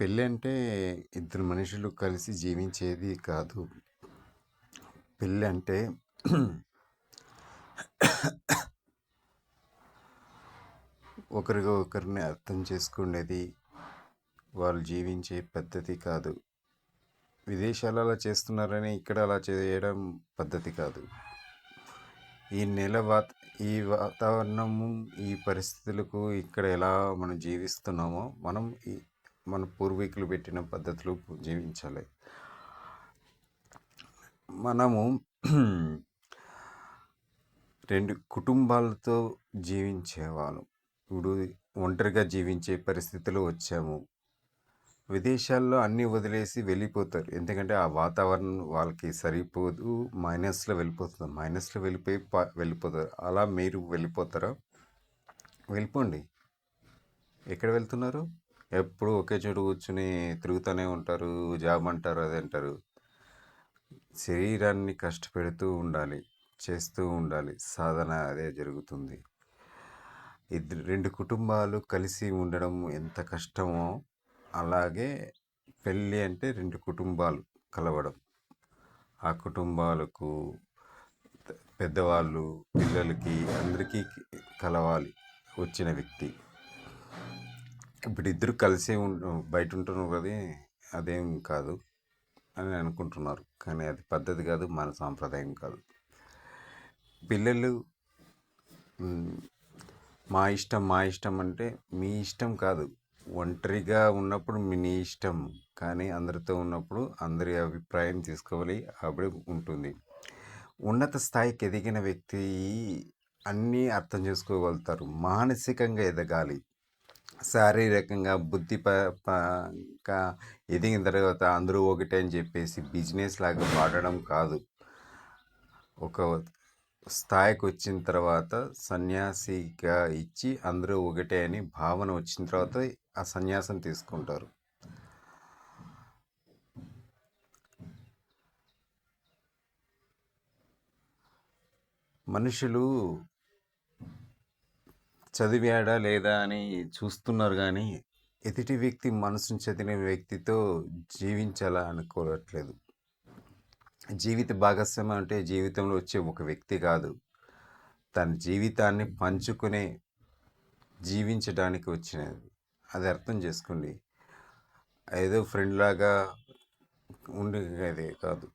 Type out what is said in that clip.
పెళ్ళి అంటే ఇద్దరు మనుషులు కలిసి జీవించేది కాదు. పెళ్ళి అంటే ఒకరిగా ఒకరిని అర్థం చేసుకునేది వాళ్ళు జీవించే పద్ధతి కాదు. విదేశాలు అలా చేస్తున్నారని ఇక్కడ అలా చేయడం పద్ధతి కాదు. ఈ నెల వాత ఈ వాతావరణము ఈ పరిస్థితులకు ఇక్కడ ఎలా మనం జీవిస్తున్నామో మనం ఈ మన పూర్వీకులు పెట్టిన పద్ధతులు జీవించాలి. మనము రెండు కుటుంబాలతో జీవించేవాళ్ళం. ఇప్పుడు ఒంటరిగా జీవించే పరిస్థితులు వచ్చాము. విదేశాల్లో అన్నీ వదిలేసి వెళ్ళిపోతారు. ఎందుకంటే ఆ వాతావరణం వాళ్ళకి సరిపోదు. మైనస్లో వెళ్ళిపోతుంది. మైనస్లో వెళ్ళిపోయి వెళ్ళిపోతారు. అలా మీరు వెళ్ళిపోతారా? వెళ్ళిపోండి. ఎక్కడ వెళ్తున్నారు? ఎప్పుడు ఒకే చోటు కూర్చుని తిరుగుతూనే ఉంటారు జాబ్ అంటారు అది అంటారు. శరీరాన్ని కష్టపెడుతూ ఉండాలి చేస్తూ ఉండాలి. సాధన అదే జరుగుతుంది. ఇద్దరు రెండు కుటుంబాలు కలిసి ఉండడం ఎంత కష్టమో అలాగే పెళ్ళి అంటే రెండు కుటుంబాలు కలవడం. ఆ కుటుంబాలకు పెద్దవాళ్ళు పిల్లలకి అందరికీ కలవాలి. వచ్చిన వ్యక్తి. ఇప్పుడు ఇద్దరు కలిసి బయట ఉంటున్నారు కదా అదేం కాదు అని అనుకుంటున్నారు. కానీ అది పద్ధతి కాదు మన సాంప్రదాయం కాదు. పిల్లలు మా ఇష్టం మా ఇష్టం అంటే మీ ఇష్టం కాదు. ఒంటరిగా ఉన్నప్పుడు మీ నీ ఇష్టం. కానీ అందరితో ఉన్నప్పుడు అందరి అభిప్రాయం తీసుకోవాలి అప్పుడే ఉంటుంది. ఉన్నత స్థాయికి ఎదిగిన వ్యక్తి అన్నీ అర్థం చేసుకోగలుగుతారు. మానసికంగా ఎదగాలి. శారీరకంగా బుద్ధి ఎదిగిన తర్వాత అందరూ ఒకటే అని చెప్పేసి బిజినెస్ లాగా వాడడం కాదు. ఒక స్థాయికి వచ్చిన తర్వాత సన్యాసిగా ఇచ్చి అందరూ ఒకటే అని భావన వచ్చిన తర్వాత ఆ సన్యాసం తీసుకుంటారు. మనుషులు చదివాడా లేదా అని చూస్తున్నారు కానీ ఎదుటి వ్యక్తి మనసును చదివిన వ్యక్తితో జీవించాలా అనుకోవట్లేదు జీవిత భాగస్వామ్యం అంటే జీవితంలో వచ్చే ఒక వ్యక్తి కాదు. తన జీవితాన్ని పంచుకునే జీవించడానికి వచ్చినది అది అర్థం చేసుకోండి. ఏదో ఫ్రెండ్ లాగా ఉండేది కాదు.